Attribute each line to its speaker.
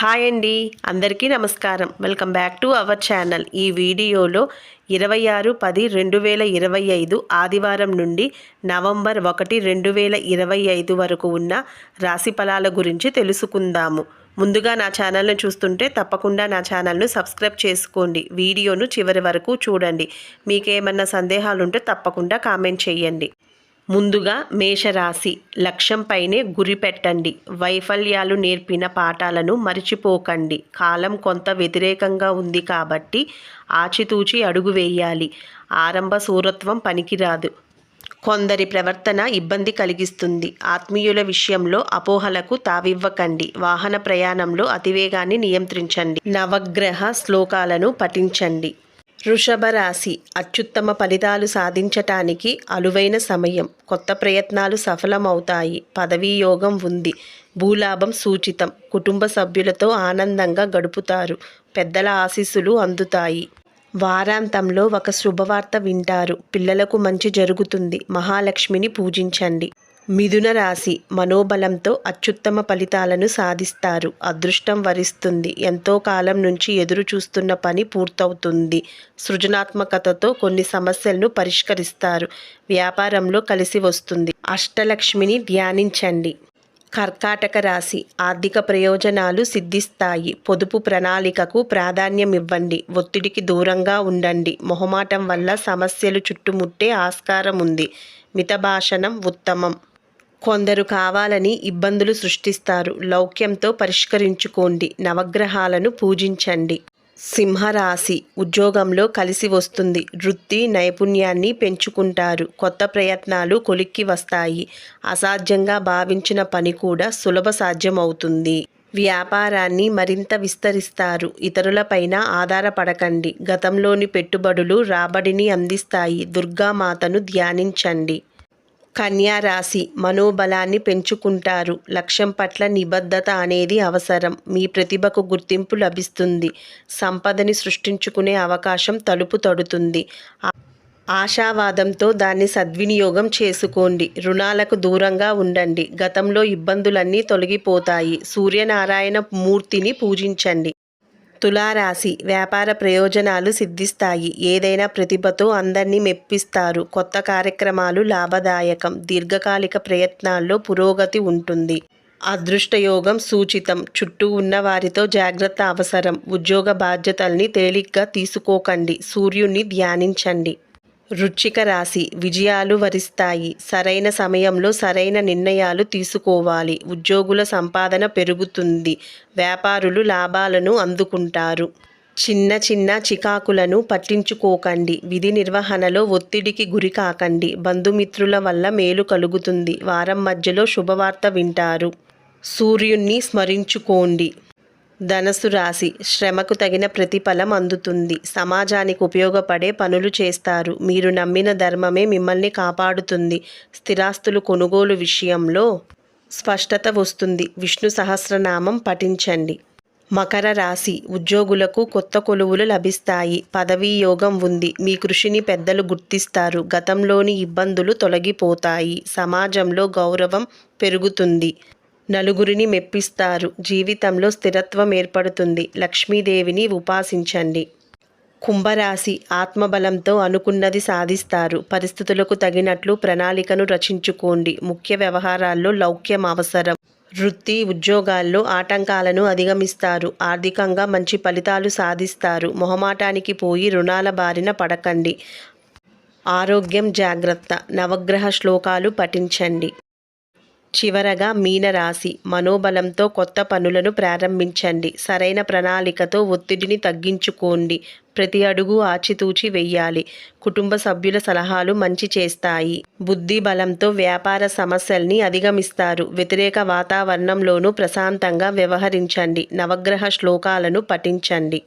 Speaker 1: Hi అండి. అందరికీ నమస్కారం. Welcome back to our channel. ఈ వీడియోలో ఇరవై ఆరు పది రెండు వేల ఇరవై ఐదు ఆదివారం నుండి నవంబర్ ఒకటి రెండు వేల ఇరవై ఐదు వరకు ఉన్న రాశి ఫలాల గురించి తెలుసుకుందాము. ముందుగా నా ఛానల్ను చూస్తుంటే తప్పకుండా నా ఛానల్ను సబ్స్క్రైబ్ చేసుకోండి. వీడియోను చివరి వరకు చూడండి. మీకేమన్నా సందేహాలు ఉంటే తప్పకుండా కామెంట్ చేయండి. ముందుగా మేషరాశి లక్ష్యంపైనే గురి పెట్టండి. వైఫల్యాలు నేర్పిన పాఠాలను మరిచిపోకండి. కాలం కొంత వ్యతిరేకంగా ఉంది కాబట్టి ఆచితూచి అడుగు వేయాలి. ఆరంభ సూరత్వం పనికిరాదు. కొందరి ప్రవర్తన ఇబ్బంది కలిగిస్తుంది. ఆత్మీయుల విషయంలో అపోహలకు తావివ్వకండి. వాహన ప్రయాణంలో అతివేగాన్ని నియంత్రించండి. నవగ్రహ శ్లోకాలను పఠించండి. వృషభ రాశి అత్యుత్తమ ఫలితాలు సాధించటానికి అనువైన సమయం. కొత్త ప్రయత్నాలు సఫలమవుతాయి. పదవీ యోగం ఉంది. భూలాభం సూచితం. కుటుంబ సభ్యులతో ఆనందంగా గడుపుతారు. పెద్దల ఆశీస్సులు అందుతాయి. వారాంతంలో ఒక శుభవార్త వింటారు. పిల్లలకు మంచి జరుగుతుంది. మహాలక్ష్మిని పూజించండి. మిథున రాశి మనోబలంతో అత్యుత్తమ ఫలితాలను సాధిస్తారు. అదృష్టం వరిస్తుంది. ఎంతో కాలం నుంచి ఎదురు చూస్తున్న పని పూర్తవుతుంది. సృజనాత్మకతతో కొన్ని సమస్యలను పరిష్కరిస్తారు. వ్యాపారంలో కలిసి వస్తుంది. అష్టలక్ష్మిని ధ్యానించండి. కర్కాటక రాశి ఆర్థిక ప్రయోజనాలు సిద్ధిస్తాయి. పొదుపు ప్రణాళికకు ప్రాధాన్యం ఇవ్వండి ఒత్తిడికి దూరంగా ఉండండి. మొహమాటం వల్ల సమస్యలు చుట్టుముట్టే ఆస్కారం ఉంది. మితభాషణం ఉత్తమం. కొందరు కావాలని ఇబ్బందులు సృష్టిస్తారు. లౌక్యంతో పరిష్కరించుకోండి. నవగ్రహాలను పూజించండి. సింహరాశి ఉద్యోగంలో కలిసి వస్తుంది. వృత్తి నైపుణ్యాన్ని పెంచుకుంటారు. కొత్త ప్రయత్నాలు కొలిక్కి వస్తాయి. అసాధ్యంగా భావించిన పని కూడా సులభ సాధ్యమవుతుంది. వ్యాపారాన్ని మరింత విస్తరిస్తారు. ఇతరులపైన ఆధారపడకండి. గతంలోని పెట్టుబడులు రాబడిని అందిస్తాయి. దుర్గామాతను ధ్యానించండి. రాశి మనోబలాన్ని పెంచుకుంటారు. లక్ష్యం పట్ల నిబద్ధత అనేది అవసరం. మీ ప్రతిభకు గుర్తింపు లభిస్తుంది. సంపదని సృష్టించుకునే అవకాశం తలుపు తడుతుంది. ఆశావాదంతో దాన్ని సద్వినియోగం చేసుకోండి. రుణాలకు దూరంగా ఉండండి. గతంలో ఇబ్బందులన్నీ తొలగిపోతాయి. సూర్యనారాయణ మూర్తిని పూజించండి. తులారాశి వ్యాపార ప్రయోజనాలు సిద్ధిస్తాయి. ఏదైనా ప్రతిభతో అందరినీ మెప్పిస్తారు. కొత్త కార్యక్రమాలు లాభదాయకం. దీర్ఘకాలిక ప్రయత్నాల్లో పురోగతి ఉంటుంది. అదృష్టయోగం సూచితం. చుట్టూ ఉన్న వారితో జాగ్రత్త అవసరం. ఉద్యోగ బాధ్యతల్ని తేలిగ్గా తీసుకోకండి. సూర్యుణ్ణి ధ్యానించండి. వృచ్చిక రాశి విజయాలు వరిస్తాయి. సరైన సమయంలో సరైన నిర్ణయాలు తీసుకోవాలి. ఉద్యోగుల సంపాదన పెరుగుతుంది. వ్యాపారులు లాభాలను అందుకుంటారు. చిన్న చిన్న చికాకులను పట్టించుకోకండి. విధి నిర్వహణలో ఒత్తిడికి గురి కాకండి. బంధుమిత్రుల వల్ల మేలు కలుగుతుంది. వారం మధ్యలో శుభవార్త వింటారు. సూర్యుణ్ణి స్మరించుకోండి. ధనసు రాశి శ్రమకు తగిన ప్రతిఫలం అందుతుంది. సమాజానికి ఉపయోగపడే పనులు చేస్తారు. మీరు నమ్మిన ధర్మమే మిమ్మల్ని కాపాడుతుంది. స్థిరాస్తులు కొనుగోలు విషయంలో స్పష్టత వస్తుంది. విష్ణు సహస్రనామం పఠించండి. మకర రాశి ఉద్యోగులకు కొత్త కొలువులు లభిస్తాయి. పదవీ యోగం ఉంది. మీ కృషిని పెద్దలు గుర్తిస్తారు. గతంలోని ఇబ్బందులు తొలగిపోతాయి. సమాజంలో గౌరవం పెరుగుతుంది. నలుగురిని మెప్పిస్తారు. జీవితంలో స్థిరత్వం ఏర్పడుతుంది. లక్ష్మీదేవిని ఉపాసించండి. కుంభరాశి ఆత్మబలంతో అనుకున్నది సాధిస్తారు. పరిస్థితులకు తగినట్లు ప్రణాళికను రచించుకోండి. ముఖ్య వ్యవహారాల్లో లౌక్యం అవసరం. వృత్తి ఉద్యోగాల్లో ఆటంకాలను అధిగమిస్తారు. ఆర్థికంగా మంచి ఫలితాలు సాధిస్తారు. మొహమాటానికి పోయి రుణాల బారిన పడకండి. ఆరోగ్యం జాగ్రత్త. నవగ్రహ శ్లోకాలు పఠించండి. చివరగా మీనరాశి. మనోబలంతో కొత్త పనులను ప్రారంభించండి. సరైన ప్రణాళికతో ఒత్తిడిని తగ్గించుకోండి. ప్రతి అడుగు ఆచితూచి వెయ్యాలి. కుటుంబ సభ్యుల సలహాలు మంచి చేస్తాయి. బుద్ధి బలంతో వ్యాపార సమస్యల్ని అధిగమిస్తారు. వ్యతిరేక వాతావరణంలోనూ ప్రశాంతంగా వ్యవహరించండి. నవగ్రహ శ్లోకాలను పఠించండి.